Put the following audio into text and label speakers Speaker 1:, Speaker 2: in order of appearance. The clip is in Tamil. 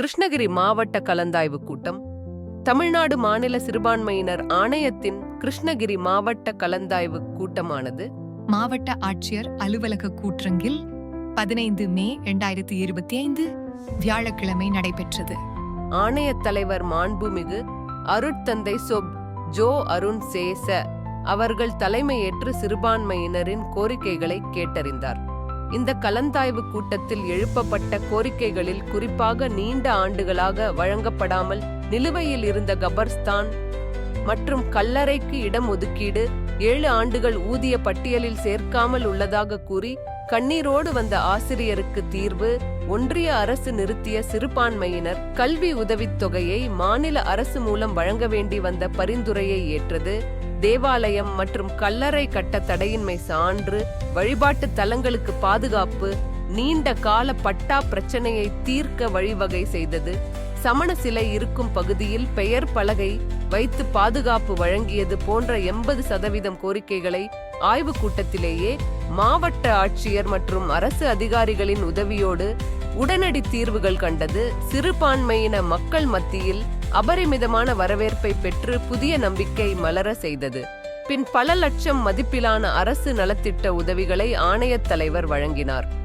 Speaker 1: கிருஷ்ணகிரி மாவட்ட கலந்தாய்வு கூட்டம் தமிழ்நாடு மாநில சிறுபான்மையினர் ஆணையத்தின் கிருஷ்ணகிரி மாவட்ட கலந்தாய்வு கூட்டமானது.
Speaker 2: மாவட்ட ஆட்சியர் அலுவலக கூற்றங்கில் பதினைந்து மே இரண்டாயிரத்தி இருபத்தி ஐந்து வியாழக்கிழமை நடைபெற்றது.
Speaker 1: ஆணையத் தலைவர் மாண்புமிகு அருட்தந்தை சொப் ஜோ அருண் சேச அவர்கள் தலைமையேற்று சிறுபான்மையினரின் கோரிக்கைகளை கேட்டறிந்தார். இந்த கலந்தாய்வு கூட்டத்தில் எழுப்பப்பட்ட கோரிக்கைகளில் குறிப்பாக நீண்ட ஆண்டுகளாக வழங்கப்படாமல் நிலுவையில் இருந்த கபர்ஸ்தான் மற்றும் கல்லறைக்கு இடம் ஒதுக்கீடு ஏழு ஆண்டுகள் ஊதிய பட்டியலில் சேர்க்காமல் உள்ளதாக கூறி கண்ணீரோடு வந்த ஆசிரியருக்கு தீர்வு ஒன்றிய அரசு நிறுத்திய சிறுபான்மையினர் கல்வி உதவித் தொகையை மாநில அரசு மூலம் வழங்க வேண்டி வந்த பரிந்துரையை ஏற்றது. தேவாலயம் மற்றும் கல்லறை கட்ட தடையின்மை சான்று வழிபாட்டு தலங்களுக்கு பாதுகாப்பு நீண்ட கால பட்டா பிரச்சனையை தீர்க்க வழிவகை செய்தது. சமண சிலை இருக்கும் பகுதியில் பெயர் பலகை வைத்து பாதுகாப்பு வழங்கியது போன்ற எண்பது சதவீதம் கோரிக்கைகளை ஆய்வுக் கூட்டத்திலேயே மாவட்ட ஆட்சியர் மற்றும் அரசு அதிகாரிகளின் உதவியோடு உடனடி தீர்வுகள் கண்டது. சிறுபான்மையின மக்கள் மத்தியில் அபரிமிதமான வரவேற்பை பெற்று புதிய நம்பிக்கை மலர செய்தது. பின் பல லட்சம் மதிப்பிலான அரசு நலத்திட்ட உதவிகளை ஆணையத் தலைவர் வழங்கினார்.